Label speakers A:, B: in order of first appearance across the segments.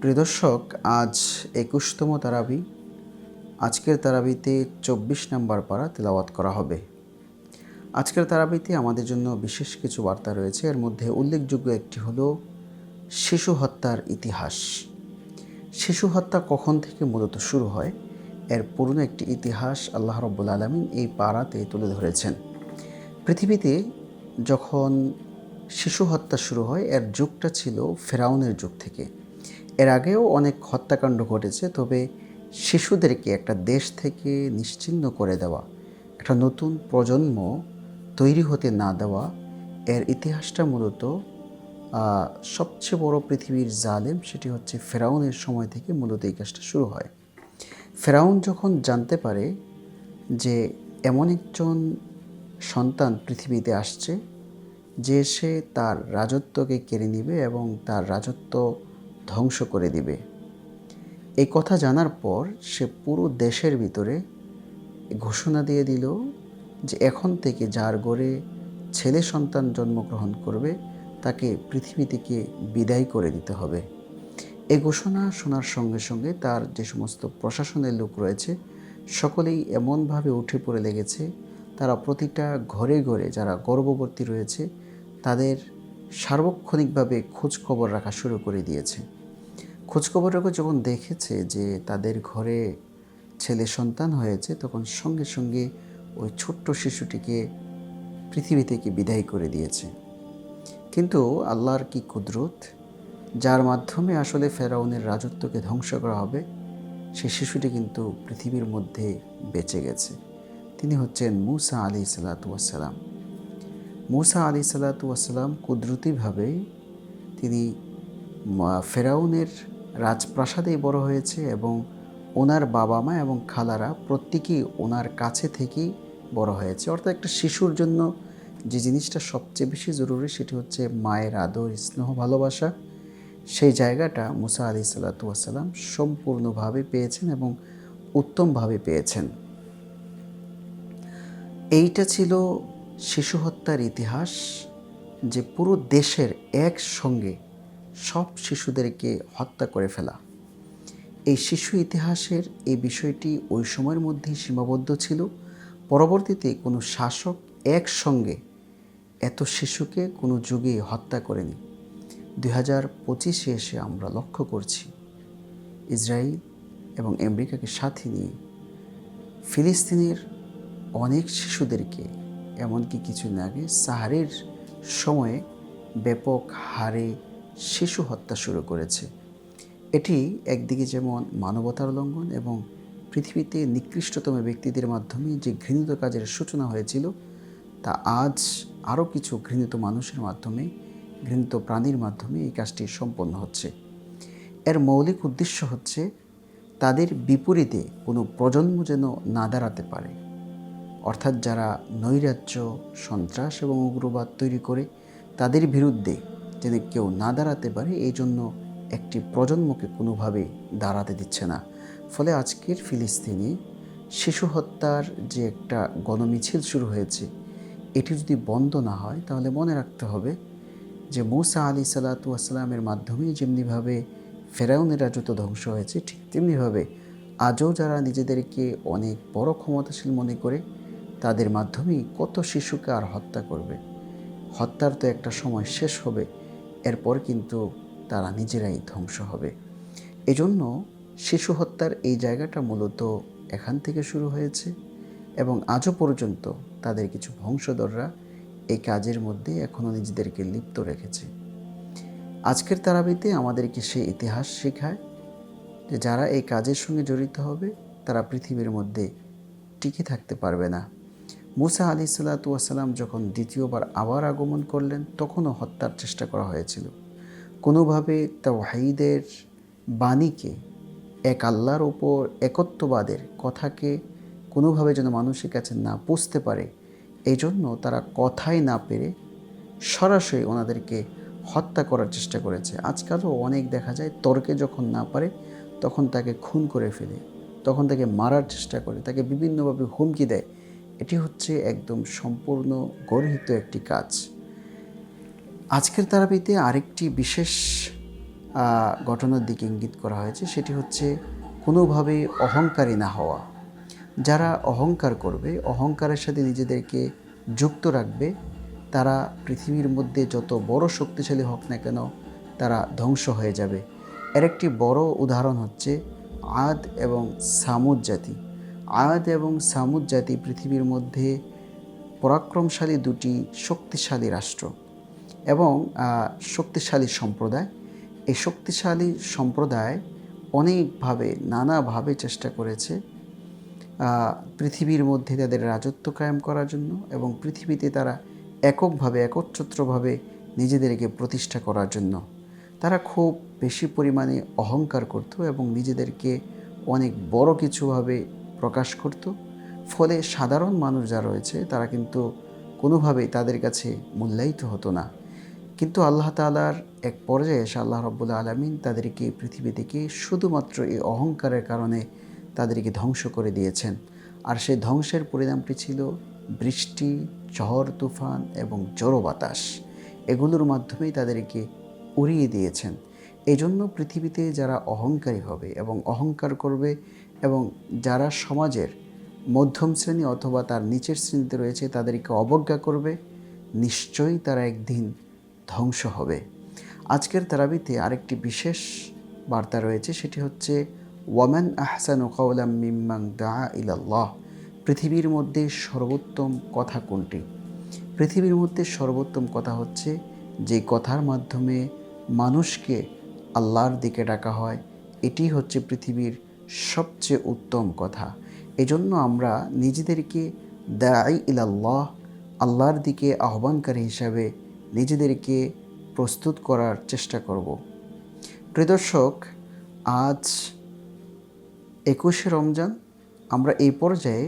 A: প্রিয় দর্শক আজ একুশতম তারাবি। আজকের তারাবিতে চব্বিশ নম্বর পারা তেলাওয়াত করা হবে। আজকের তারাবিতে আমাদের জন্য বিশেষ কিছু বার্তা রয়েছে। এর মধ্যে উল্লেখযোগ্য একটি হলো, শিশু হত্যার ইতিহাস। শিশু হত্যা কখন থেকে মূলত শুরু হয়? এর পুরনো একটি ইতিহাস আল্লাহ রব্বুল আলমিন এই পাড়াতে তুলে ধরেছেন। পৃথিবীতে যখন শিশু হত্যা শুরু হয়, এর যুগটা ছিল ফেরাউনের যুগ থেকে। এর আগেও অনেক হত্যাকাণ্ড ঘটেছে, তবে শিশুদেরকে একটা দেশ থেকে নিশ্চিহ্ন করে দেওয়া, একটা নতুন প্রজন্ম তৈরি হতে না দেওয়া, এর ইতিহাসটা মূলত সবচেয়ে বড় পৃথিবীর জালেম সেটি হচ্ছে ফেরাউনের সময় থেকে মূলত এই কাজটা শুরু হয়। ফেরাউন যখন জানতে পারে যে এমন একজন সন্তান পৃথিবীতে আসছে, যে সে তার রাজত্বকে কেড়ে নেবে এবং তার রাজত্ব ধ্বংস করে দিবে। এই কথা জানার পর সে পুরো দেশের ভিতরে ঘোষণা দিয়ে দিল যে এখন থেকে যার গড়ে ছেলে সন্তান জন্মগ্রহণ করবে, তাকে পৃথিবী থেকে বিদায় করে দিতে হবে। এই ঘোষণা শোনার সঙ্গে সঙ্গে তার যে সমস্ত প্রশাসনের লোক রয়েছে, সকলেই এমনভাবে উঠে পড়ে লেগেছে, তারা প্রতিটা ঘরে ঘরে যারা গর্ভবতী রয়েছে, তাদের সার্বক্ষণিকভাবে খোঁজ খবর রাখা শুরু করে দিয়েছে। খোঁজখবর যখন দেখেছে যে তাদের ঘরে ছেলে সন্তান হয়েছে, তখন সঙ্গে সঙ্গে ওই ছোট্ট শিশুটিকে পৃথিবী থেকে বিদায় করে দিয়েছে। কিন্তু আল্লাহর কি কুদরত? যার মাধ্যমে আসলে ফেরাউনের রাজত্বকে ধ্বংস করা হবে, সে শিশুটি কিন্তু পৃথিবীর মধ্যে বেঁচে গেছে। তিনি হচ্ছেন মুসা আলি সালাতাম মুসা আলি সালাতাম কুদরতিভাবে তিনি ফেরাউনের রাজপ্রাসাদেই বড় হয়েছে এবং ওনার বাবা মা এবং খালারা প্রত্যেকেই ওনার কাছে থেকেই বড় হয়েছে। অর্থাৎ একটা শিশুর জন্য যে জিনিসটা সবচেয়ে বেশি জরুরি সেটি হচ্ছে মায়ের আদর, স্নেহ, ভালোবাসা। সেই জায়গাটা মুসা আলি সাল্লাতুয়াসাল্লাম সম্পূর্ণভাবে পেয়েছেন এবং উত্তমভাবে পেয়েছেন। এইটা ছিল শিশু হত্যার ইতিহাস যে পুরো দেশের একসঙ্গে সব শিশুদেরকে হত্যা করে ফেলা। এই শিশু ইতিহাসের এই বিষয়টি ওই সময়ের মধ্যেই সীমাবদ্ধ ছিল। পরবর্তীতে কোনো শাসক একসঙ্গে এত শিশুকে কোনো যুগে হত্যা করেনি। দুই হাজার পঁচিশে এসে আমরা লক্ষ্য করছি, ইসরায়েল এবং আমেরিকাকে সাথে নিয়ে ফিলিস্তিনের অনেক শিশুদেরকে, এমনকি কিছুদিন আগে সাহারের সময়ে ব্যাপক হারে শিশু হত্যা শুরু করেছে। এটি একদিকে যেমন মানবতার লঙ্ঘন এবং পৃথিবীতে নিকৃষ্টতম ব্যক্তিদের মাধ্যমে যে ঘৃণিত কাজের সূচনা হয়েছিল, তা আজ আরও কিছু ঘৃণিত মানুষের মাধ্যমে, ঘৃণিত প্রাণীর মাধ্যমে এই কাজটি সম্পন্ন হচ্ছে। এর মৌলিক উদ্দেশ্য হচ্ছে, তাদের বিপরীতে কোনো প্রজন্ম যেন না দাঁড়াতে পারে। অর্থাৎ যারা নৈরাজ্য, সন্ত্রাস এবং উগ্রবাদ তৈরি করে, তাদের বিরুদ্ধে যেন কেউ না দাঁড়াতে পারে, এই জন্য একটি প্রজন্মকে কোনোভাবে দাঁড়াতে দিচ্ছে না। ফলে আজকের ফিলিস্তিনি শিশু হত্যার যে একটা গণমিছিল শুরু হয়েছে, এটি যদি বন্ধ না হয়, তাহলে মনে রাখতে হবে যে মৌসা আলী সালাতু আসসালামের মাধ্যমে যেমনিভাবে ফেরাউনের রাজত্ব ধ্বংস হয়েছে, ঠিক তেমনিভাবে আজও যারা নিজেদেরকে অনেক বড় ক্ষমতাশীল মনে করে, তাদের মাধ্যমেই কত শিশুকে আর হত্যা করবে। হত্যার তো একটা সময় শেষ হবে। এরপর কিন্তু তারা নিজেরাই ধ্বংস হবে। এজন্য শিশু হত্যার এই জায়গাটা মূলত এখান থেকে শুরু হয়েছে এবং আজও পর্যন্ত তাদের কিছু বংশধররা এই কাজের মধ্যে এখনও নিজেদেরকে লিপ্ত রেখেছে। আজকের তারাবিতে আমাদেরকে সেই ইতিহাস শেখায় যে যারা এই কাজের সঙ্গে জড়িত হবে, তারা পৃথিবীর মধ্যে টিকে থাকতে পারবে না। মুসা আলি সাল্লাতুয়াসাল্লাম যখন দ্বিতীয়বার আবার আগমন করলেন, তখনও হত্যার চেষ্টা করা হয়েছিল। কোনোভাবে তাওহাইদের বাণীকে এক আল্লাহর ওপর একত্ববাদের কথাকে কোনোভাবে যেন মানুষের কাছে না পুষতে পারে এই জন্য তারা কথাই না পেরে সরাসরি ওনাদেরকে হত্যা করার চেষ্টা করেছে। আজকালও অনেক দেখা যায় তর্কে যখন না পারে, তখন তাকে খুন করে ফেলে, তখন তাকে মারার চেষ্টা করে, তাকে বিভিন্নভাবে হুমকি দেয়। এটি হচ্ছে একদম সম্পূর্ণ গর্হিত একটি কাজ। আজকের তারাবিতে আরেকটি বিশেষ ঘটনার দিকে ইঙ্গিত করা হয়েছে, সেটি হচ্ছে কোনোভাবেই অহংকারী না হওয়া। যারা অহংকার করবে, অহংকারের সাথে নিজেদেরকে যুক্ত রাখবে, তারা পৃথিবীর মধ্যে যত বড় শক্তিশালী হোক না কেন, তারা ধ্বংস হয়ে যাবে। এর একটি বড় উদাহরণ হচ্ছে আদ এবং সামুদ জাতি। আদ এবং সামুদ জাতি পৃথিবীর মধ্যে পরাক্রমশালী দুটি শক্তিশালী রাষ্ট্র এবং শক্তিশালী সম্প্রদায়। এই শক্তিশালী সম্প্রদায় অনেকভাবে, নানাভাবে চেষ্টা করেছে পৃথিবীর মধ্যে তাদের রাজত্ব কায়েম করার জন্য এবং পৃথিবীতে তারা এককভাবে, একচ্ছত্রভাবে নিজেদেরকে প্রতিষ্ঠা করার জন্য। তারা খুব বেশি পরিমাণে অহংকার করত এবং নিজেদেরকে অনেক বড় কিছুভাবে প্রকাশ করত। ফলে সাধারণ মানুষ যা রয়েছে, তারা কিন্তু কোনোভাবেই তাদের কাছে মূল্যায়িত হতো না। কিন্তু আল্লাহ তালার এক পর্যায়ে এসে আল্লাহ রব্বুল আলমিন তাদেরকে পৃথিবী থেকে শুধুমাত্র এই অহংকারের কারণে তাদেরকে ধ্বংস করে দিয়েছেন। আর সেই ধ্বংসের পরিণামটি ছিল বৃষ্টি, ঝড়, তুফান এবং জড়ো বাতাস। এগুলোর মাধ্যমেই তাদেরকে উড়িয়ে দিয়েছেন। এই জন্য পৃথিবীতে যারা অহংকারী হবে এবং অহংকার করবে এবং যারা সমাজের মধ্যম শ্রেণি অথবা তার নিচের শ্রেণীতে রয়েছে, তাদেরকে অবজ্ঞা করবে, নিশ্চয়ই তারা একদিন ধ্বংস হবে। আজকের তারাবিতে আরেকটি বিশেষ বার্তা রয়েছে, সেটি হচ্ছে, ওয়ামান আহসান কৌলাম মিম্মাং দা ইলাল্লাহ পৃথিবীর মধ্যে সর্বোত্তম কথা কোনটি? পৃথিবীর মধ্যে সর্বোত্তম কথা হচ্ছে, যে কথার মাধ্যমে মানুষকে আল্লাহর দিকে ডাকা হয়, এটি হচ্ছে পৃথিবীর সবচেয়ে উত্তম কথা। এজন্য আমরা নিজেদেরকে দাই ইলাল্লাহ, আল্লাহর দিকে আহ্বানকারী হিসাবে নিজেদেরকে প্রস্তুত করার চেষ্টা করব। প্রিয় দর্শক, আজ একুশে রমজান, আমরা এই পর্যায়ে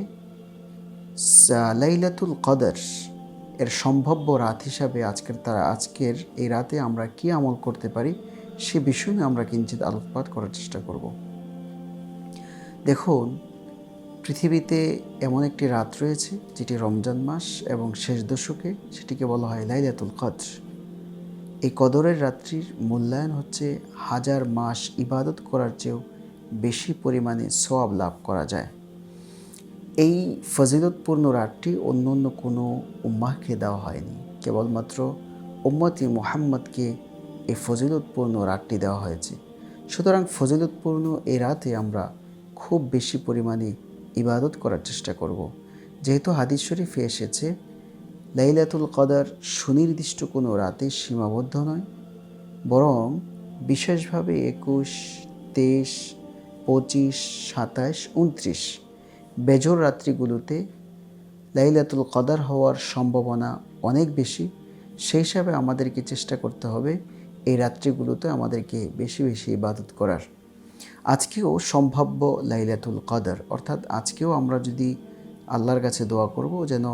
A: লাইলাতুল কদর এর সম্ভাব্য রাত হিসাবে আজকের তারা আজকের এই রাতে আমরা কি আমল করতে পারি, সে বিষয় আমরা কিঞ্চিত আলোকপাত করার চেষ্টা করব। দেখুন, পৃথিবীতে এমন একটি রাত রয়েছে, যেটি রমজান মাস এবং শেষ দশকে সেটিকে বলা হয় লাইলাতুল কদর। এই কদরের রাত্রির মূল্যায়ন হচ্ছে হাজার মাস ইবাদত করার চেয়েও বেশি পরিমাণে সওয়াব লাভ করা যায়। এই ফজিলতপূর্ণ রাতটি অন্য অন্য কোনো উম্মাহকে দেওয়া হয়নি, কেবলমাত্র উম্মতি মোহাম্মদকে এই ফজিলতপূর্ণ রাতটি দেওয়া হয়েছে। সুতরাং ফজিলতপূর্ণ এই রাতে আমরা খুব বেশি পরিমাণে ইবাদত করার চেষ্টা করব। যেহেতু হাদিস শরীফে এসেছে, লাইলাতুল কদার সুনির্দিষ্ট কোনো রাতে সীমাবদ্ধ নয়, বরং বিশেষভাবে একুশ, তেইশ, পঁচিশ সাতাশ উনত্রিশ বেজর রাত্রিগুলোতে লাইলাতুল কদার হওয়ার সম্ভাবনা অনেক বেশি। সেই হিসাবে আমাদেরকে চেষ্টা করতে হবে এই রাত্রিগুলোতে আমাদেরকে বেশি বেশি ইবাদত করার। আজকেও সম্ভাব্য লাইলাতুল কদর, অর্থাৎ আজকেও আমরা যদি আল্লাহর কাছে দোয়া করব, যেন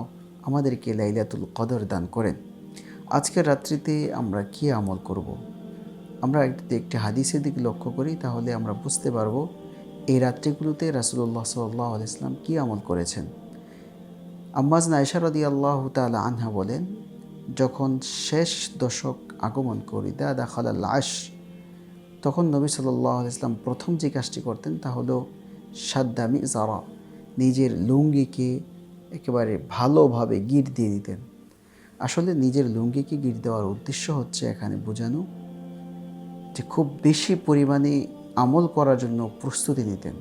A: আমাদেরকে লাইলাতুল কদর দান করেন আজকের রাত্রিতে আমরা কি আমল করব। আমরা একটি হাদিসের দিকে লক্ষ্য করি, তাহলে আমরা বুঝতে পারব এই রাত্রিগুলোতে রাসুল্লাহ সাল্লাহ ইসলাম কী আমল করেছেন আম্মাজ নাইশা রদি আল্লাহ তালা আনহা বলেন, যখন শেষ দশক আগমন করি দা দাখালা লাশ তখন নবী সাল্লাহ ইসলাম প্রথম যে কাজটি করতেন তা হলো সাদ্দামি জারা নিজের লুঙ্গিকে একেবারে ভালোভাবে গিট দিয়ে দিতেন। আসলে নিজের লুঙ্গিকে গিট দেওয়ার উদ্দেশ্য হচ্ছে এখানে বোঝানো যে খুব বেশি পরিমাণে আমল করার জন্য প্রস্তুতি নিতেন।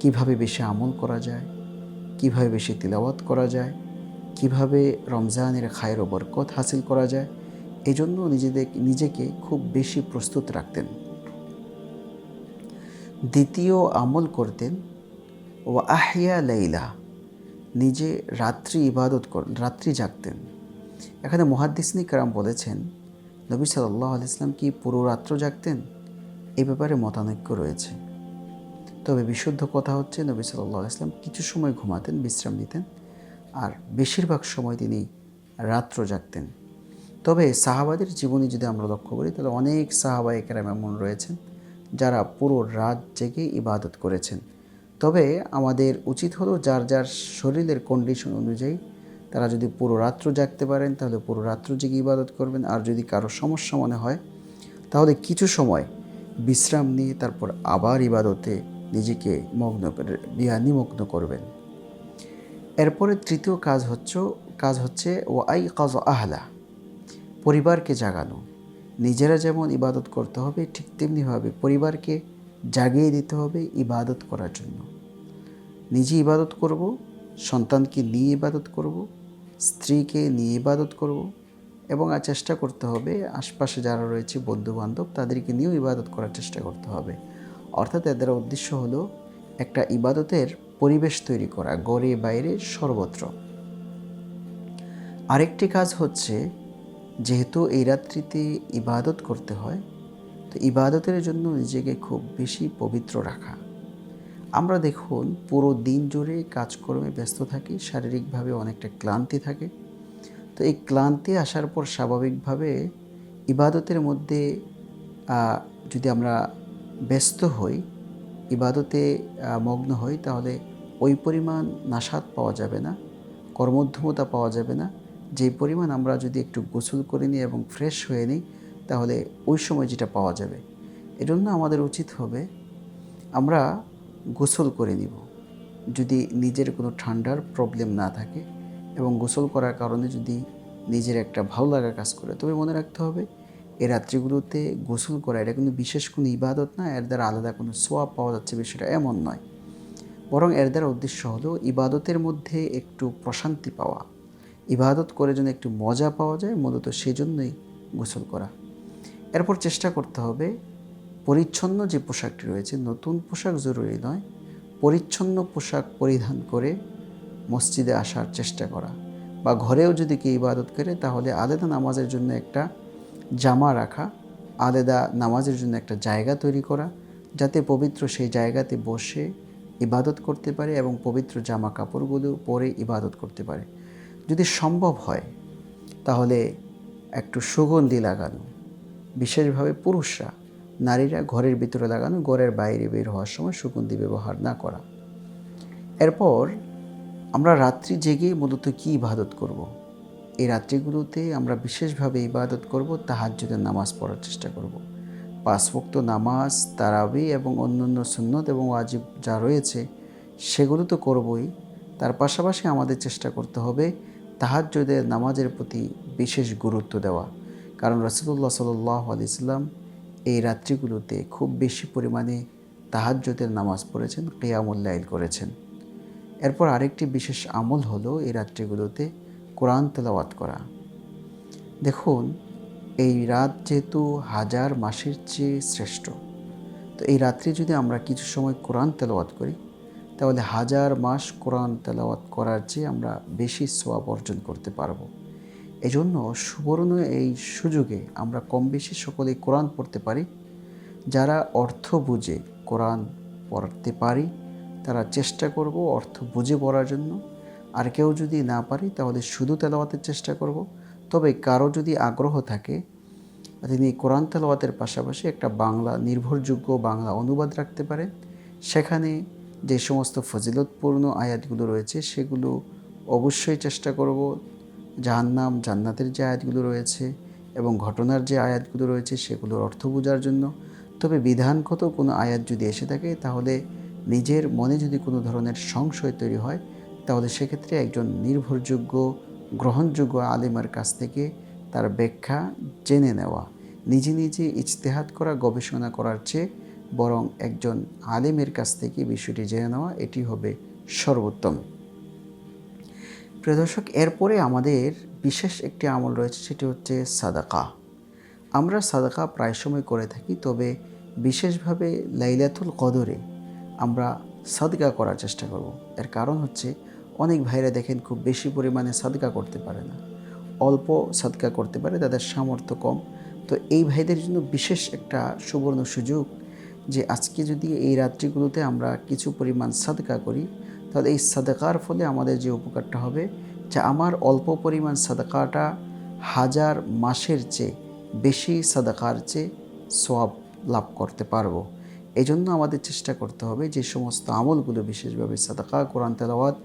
A: কীভাবে বেশি আমল করা যায়? কীভাবে বেশি তিলাওয়াত করা যায়? কীভাবে রমজানের খায়ের বরকত হাসিল করা যায়? এই জন্য নিজেদের, নিজেকে খুব বেশি প্রস্তুত রাখতেন। দ্বিতীয় আমল করতেন ও আহিয়া লাইলা নিজে রাত্রি ইবাদত কর, রাত্রি জাগতেন। এখানে মহাদ্দিসনি কারাম বলেছেন, নবী সাল্লাহ আলাইসলাম কি পুরো রাত্র জাগতেন? এ ব্যাপারে মতানৈক্য রয়েছে। তবে বিশুদ্ধ কথা হচ্ছে, নবী সাল্লাহ ইসলাম কিছু সময় ঘুমাতেন, বিশ্রাম নিতেন, আর বেশিরভাগ সময় তিনি রাত্র জাগতেন। তবে সাহাবাদের জীবনী যদি আমরা লক্ষ্য করি, তাহলে অনেক সাহাবা একেরাম এমন রয়েছেন, যারা পুরো রাত জেগে ইবাদত করেছেন। তবে আমাদের উচিত হলো যার যার শরীরের কন্ডিশন অনুযায়ী তারা যদি পুরো রাত্র জাগতে পারেন, তাহলে পুরো রাত্র জেগে ইবাদত করবেন। আর যদি কারও সমস্যা মনে হয়, তাহলে কিছু সময় বিশ্রাম নিয়ে তারপর আবার ইবাদতে নিজেকে মগ্ন বিয়া নিমগ্ন করবেন। এরপরে তৃতীয় কাজ হচ্ছে কাজ হচ্ছে ও আই কাজ আহলা। পরিবারকে জাগানো। নিজেরা যেমন ইবাদত করতে হবে, ঠিক তেমনিভাবে পরিবারকে জাগিয়ে দিতে হবে ইবাদত করার জন্য। নিজে ইবাদত করব, সন্তানকে নিয়ে ইবাদত করব, স্ত্রীকে নিয়ে ইবাদত করব এবং আর চেষ্টা করতে হবে, আশপাশে যারা রয়েছে বন্ধু বান্ধব তাদেরকে নিয়েও ইবাদত করার চেষ্টা করতে হবে। অর্থাৎ এদের উদ্দেশ্য হলো একটা ইবাদতের পরিবেশ তৈরি করা, গড়ে বাইরে সর্বত্র। আরেকটি কাজ হচ্ছে যেহেতু এই রাত্রিতে ইবাদত করতে হয়, তো ইবাদতের জন্য নিজেকে খুব বেশি পবিত্র রাখা। আমরা দেখুন, পুরো দিন জুড়ে কাজকর্মে ব্যস্ত থাকি, শারীরিকভাবে অনেকটা ক্লান্তি থাকে। তো এই ক্লান্তি আসার পর স্বাভাবিকভাবে ইবাদতের মধ্যে যদি আমরা ব্যস্ত হই, ইবাদতে মগ্ন হই, তাহলে ওই পরিমাণ নাসাদ পাওয়া যাবে না, কর্মধ্যমতা পাওয়া যাবে না। যে পরিমাণ আমরা যদি একটু গোসল করে নিই এবং ফ্রেশ হয়ে নিই, তাহলে ওই সময় যেটা পাওয়া যাবে। এজন্য আমাদের উচিত হবে আমরা গোসল করে নিব। যদি নিজের কোনো ঠান্ডার প্রবলেম না থাকে এবং গোসল করার কারণে যদি নিজের একটা ভালো লাগা কাজ করে, তবে মনে রাখতে হবে এই রাত্রিগুলোতে গোসল করা, এটা কিন্তু বিশেষ কোনো ইবাদত না, এর দ্বারা আলাদা কোনো সোয়াব পাওয়া যাচ্ছে বিষয়টা এমন নয়। বরং এর দ্বারা উদ্দেশ্য হলো ইবাদতের মধ্যে একটু প্রশান্তি পাওয়া। ইবাদত করে যেন একটু মজা পাওয়া যায়, মূলত সেজন্যই গোসল করা। এরপর চেষ্টা করতে হবে পরিচ্ছন্ন যে পোশাকটি রয়েছে, নতুন পোশাক জরুরি নয়, পরিচ্ছন্ন পোশাক পরিধান করে মসজিদে আসার চেষ্টা করা বা ঘরেও যদি কেউ ইবাদত করে, তাহলে আলাদা নামাজের জন্য একটা জামা রাখা, আলাদা নামাজের জন্য একটা জায়গা তৈরি করা, যাতে পবিত্র সেই জায়গাতে বসে ইবাদত করতে পারে এবং পবিত্র জামা কাপড়গুলো পরে ইবাদত করতে পারে। যদি সম্ভব হয়, তাহলে একটু সুগন্ধি লাগানো, বিশেষভাবে পুরুষরা, নারীরা ঘরের ভিতরে লাগানো, ঘরের বাইরে বের হওয়ার সময় সুগন্ধি ব্যবহার না করা এরপর আমরা রাত্রি জেগে মূলত কী ইবাদত করব। এই রাত্রিগুলোতে আমরা বিশেষভাবে ইবাদত করব তাহাজ্জুদের নামাজ পড়ার চেষ্টা করব। পাঁচভক্ত নামাজ, তারাবি এবং অন্যান্য সুন্নত এবং ওয়াজিব যা রয়েছে, সেগুলো তো করবই তার পাশাপাশি আমাদের চেষ্টা করতে হবে তাহাজ্জুদের নামাজের প্রতি বিশেষ গুরুত্ব দেওয়া। কারণ রসুল্লাহ সাল্লাহ আলিয়াল্লাম এই রাত্রিগুলোতে খুব বেশি পরিমাণে তাহাজ্জুদের নামাজ পড়েছেন কেয়ামুল্লাইল করেছেন। এরপর আরেকটি বিশেষ আমল হলো এই রাত্রিগুলোতে কোরআন তেলাওয়াত করা। দেখুন, এই রাত যেহেতু হাজার মাসের চেয়ে শ্রেষ্ঠ, তো এই রাত্রি যদি আমরা কিছু সময় কোরআন তেলাওয়াত করি তাহলে হাজার মাস কোরআন তেলাওয়াত করার চেয়ে আমরা বেশি সোয়াব অর্জন করতে পারব। এজন্য সুবর্ণ এই সুযোগে আমরা কম বেশি সকলেই কোরআন পড়তে পারি। যারা অর্থ বুঝে কোরআন পড়তে পারি, তারা চেষ্টা করব অর্থ বুঝে পড়ার জন্য। আর কেউ যদি না পারি, তাহলে শুধু তেলাওয়াতের চেষ্টা করব। তবে কারও যদি আগ্রহ থাকে, তিনি কোরআন তেলাওয়াতের পাশাপাশি একটা বাংলা নির্ভরযোগ্য বাংলা অনুবাদ রাখতে পারেন সেখানে যে সমস্ত ফজিলতপূর্ণ আয়াতগুলো রয়েছে, সেগুলো অবশ্যই চেষ্টা করব। জাহান্নাম জান্নাতের যে আয়াতগুলো রয়েছে এবং ঘটনার যে আয়াতগুলো রয়েছে, সেগুলোর অর্থ বোঝার জন্য। তবে বিধানগত কোনো আয়াত যদি এসে থাকে, তাহলে নিজের মনে যদি কোনো ধরনের সংশয় তৈরি হয়, তাহলে সেক্ষেত্রে একজন নির্ভরযোগ্য, গ্রহণযোগ্য আলেমের কাছ থেকে তার ব্যাখ্যা জেনে নেওয়া, নিজে নিজে ইজতেহাত করা, গবেষণা করার চেয়ে বরং একজন আলেমের কাছ থেকে বিষয়টি জেনে নেওয়া, এটি হবে সর্বোত্তম। প্রিয় দর্শক, এরপরে আমাদের বিশেষ একটি আমল রয়েছে, সেটি হচ্ছে সাদাকা। আমরা সাদাকা প্রায় সময় করে থাকি, তবে বিশেষভাবে লাইলাতুল কদরে আমরা সাদকা করার চেষ্টা করব। এর কারণ হচ্ছে, অনেক ভাইরা দেখেন খুব বেশি পরিমাণে সাদকা করতে পারে না। অল্প সাদকা করতে পারে, তাদের সামর্থ্য কম। তো এই ভাইদের জন্য বিশেষ একটা সুবর্ণ সুযোগ যে আজকে যদি এই রাত্রিগুলোতে আমরা কিছু পরিমাণ সাদকা করি, তাহলে এই সাদাকার ফলে আমাদের যে উপকারটা হবে, যে আমার অল্প পরিমাণ সাদাকাটা হাজার মাসের চেয়ে বেশি সাদাকার চেয়ে সব লাভ করতে পারব। এই জন্য আমাদের চেষ্টা করতে হবে যে সমস্ত আমলগুলো বিশেষভাবে সাদাকা, কোরআন তেলাওয়াত,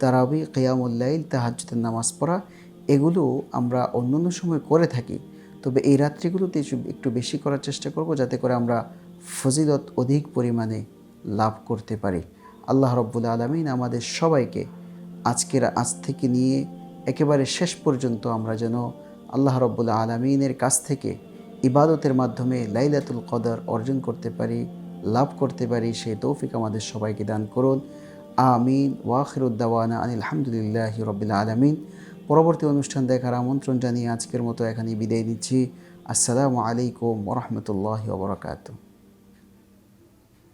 A: তারাবি কেয়ামুল্লাইল তাহাজ্জুদের নামাজ পড়া, এগুলো আমরা অন্য অন্য সময় করে থাকি। তবে এই রাত্রিগুলোতে একটু বেশি করার চেষ্টা করব, যাতে করে আমরা ফজিলত অধিক পরিমাণে লাভ করতে পারি। আল্লাহ রব্বুল আলমিন আমাদের সবাইকে আজকের আজ থেকে নিয়ে একেবারে শেষ পর্যন্ত আমরা যেন আল্লাহ রব্বুল আলমিনের কাছ থেকে ইবাদতের মাধ্যমে লাইলাতুল কদর অর্জন করতে পারি, লাভ করতে পারি, সেই তৌফিক আমাদের সবাইকে দান করুন। আমিন। ওয়াখিরুদ্দাওয়ানা আনিল আলহামদুলিল্লাহ রবিল আলমিন। পরবর্তী অনুষ্ঠান দেখার আমন্ত্রণ জানিয়ে আজকের মতো এখানে বিদায় নিচ্ছি। আসসালামু আলাইকুম ওরহমতুল্লাহ ওবরাকাতু